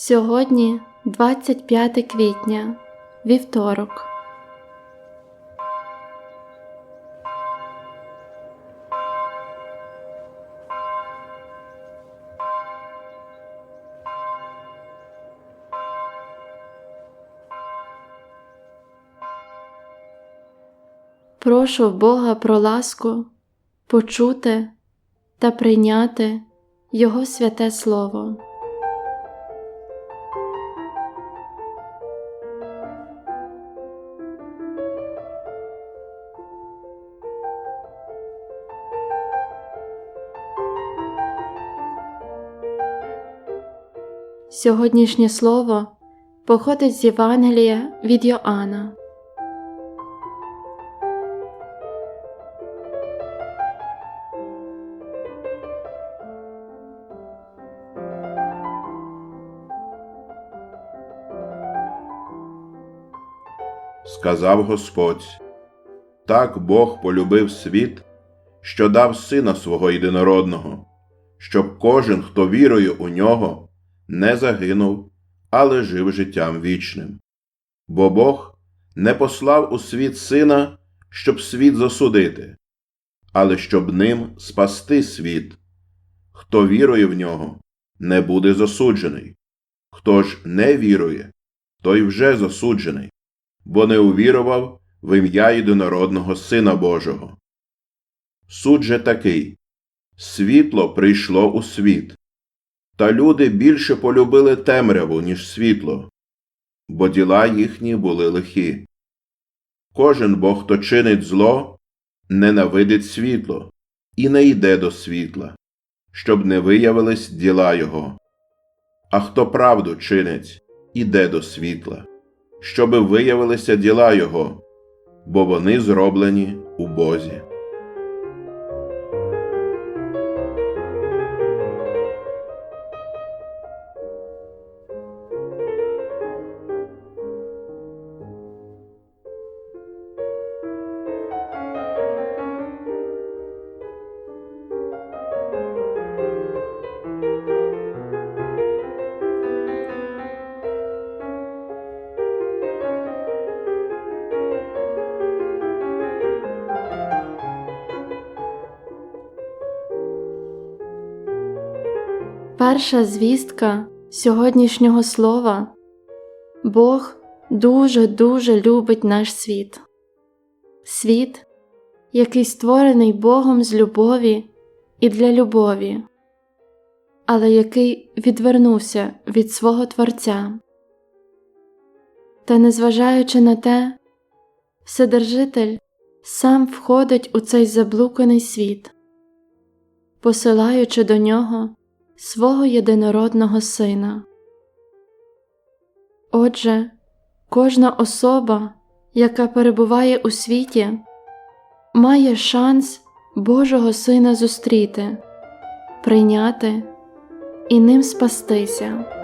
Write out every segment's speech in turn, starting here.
Сьогодні 25 квітня, вівторок. Прошу Бога про ласку почути та прийняти Його святе Слово. Сьогоднішнє слово походить з Євангелія від Йоанна. сказав Господь, так Бог полюбив світ, що дав Сина свого єдинородного, щоб кожен, хто вірує у нього, не загинув, але жив життям вічним. Бо Бог не послав у світ сина, щоб світ засудити, але щоб ним спасти світ. Хто вірує в нього, не буде засуджений. Хто ж не вірує, той вже засуджений бо не увірував в ім'я єдинородного Сина Божого. Суд же такий світло прийшло у світ, та люди більше полюбили темряву, ніж світло, бо діла їхні були лихі. Кожен бо хто чинить зло, ненавидить світло і не йде до світла, щоб не виявились діла його. А хто правду чинить, іде до світла щоби виявилися діла Його, бо вони зроблені у Бозі. Перша звістка сьогоднішнього слова Бог дуже-дуже любить наш світ, світ, який створений Богом з любові і для любові, але який відвернувся від свого Творця. Та, незважаючи на те, Вседержитель сам входить у цей заблуканий світ, посилаючи до нього свого єдинородного Сина. Отже, кожна особа, яка перебуває у світі, має шанс Божого Сина зустріти, прийняти і ним спастися.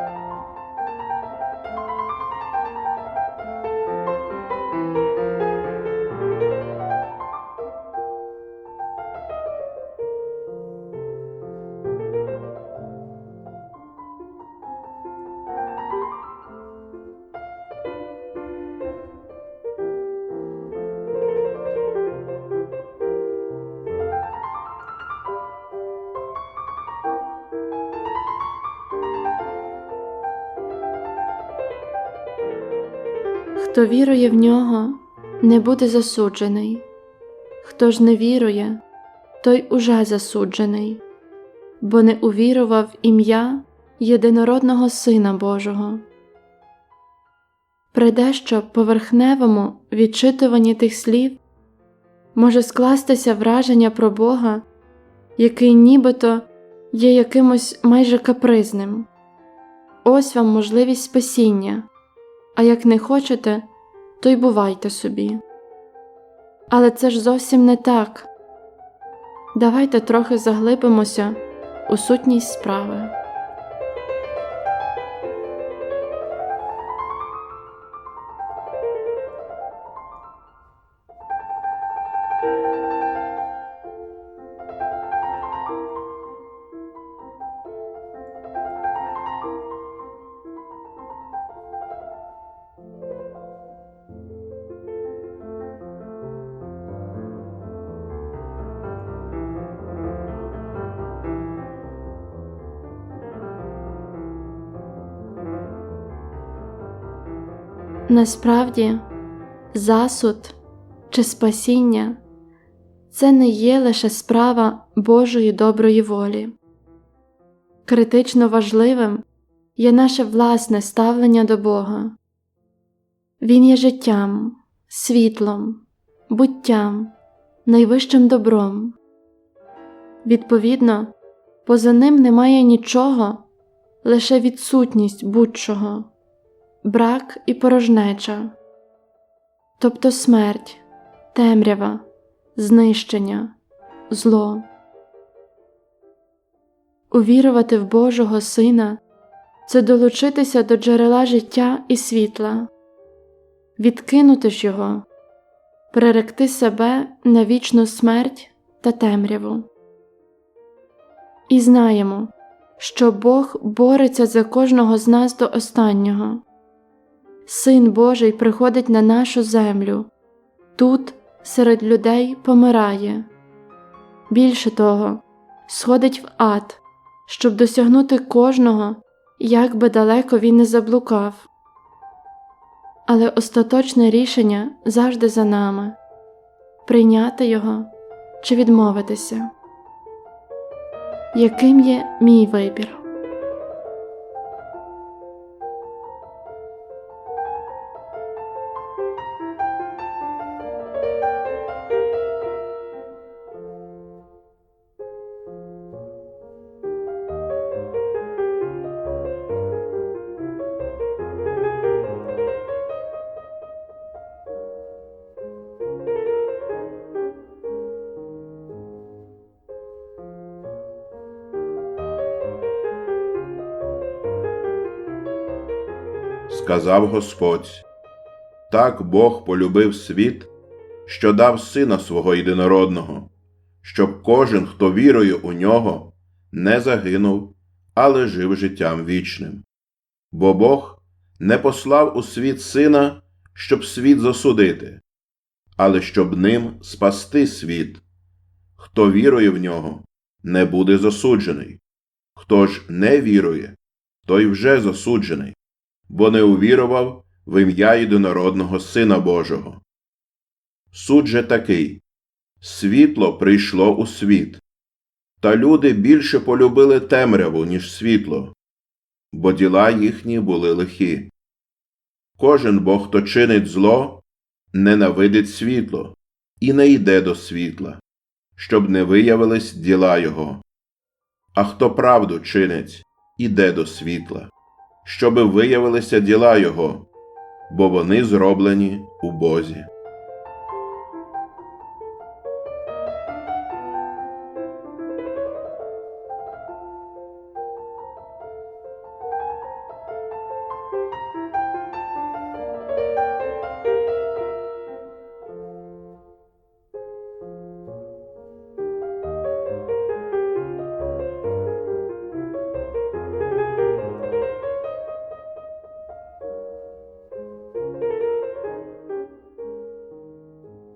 Хто вірує в нього, не буде засуджений, хто ж не вірує, той уже засуджений, бо не увірував ім'я єдинородного Сина Божого. При дещо поверхневому відчитуванні тих слів може скластися враження про Бога, який нібито є якимось майже капризним. Ось вам можливість спасіння а як не хочете, то й бувайте собі. Але це ж зовсім не так. Давайте трохи заглибимося у сутність справи. Насправді, засуд чи спасіння це не є лише справа Божої доброї волі. Критично важливим є наше власне ставлення до Бога. Він є життям, світлом, буттям, найвищим добром. Відповідно, поза ним немає нічого, лише відсутність будь-чого, брак і порожнеча, тобто смерть, темрява, знищення, зло. Увірувати в Божого Сина це долучитися до джерела життя і світла, відкинути ж його, приректи себе на вічну смерть та темряву. І знаємо, що Бог бореться за кожного з нас до останнього. Син Божий приходить на нашу землю, тут серед людей помирає. Більше того, сходить в ад, щоб досягнути кожного, як би далеко він не заблукав. Але остаточне рішення завжди за нами прийняти його чи відмовитися. Яким є мій вибір? Сказав Господь. Так Бог полюбив світ, що дав Сина свого єдинородного, щоб кожен, хто вірує у нього, не загинув, але жив життям вічним. Бо Бог не послав у світ сина, щоб світ засудити, але щоб ним спасти світ. Хто вірує в нього, не буде засуджений. Хто ж не вірує, той вже засуджений бо не увірував в ім'я єдинородного Сина Божого. Суд же такий світло прийшло у світ, та люди більше полюбили темряву, ніж світло, бо діла їхні були лихі. Кожен бо, хто чинить зло, ненавидить світло і не йде до світла, щоб не виявились діла його. А хто правду чинить, іде до світла щоби виявилися діла Його, бо вони зроблені у Бозі.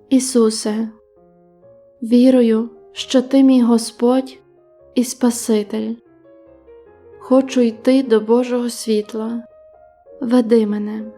Ісусе, вірую, що Ти мій Господь і Спаситель. Хочу йти до Божого світла. Веди мене.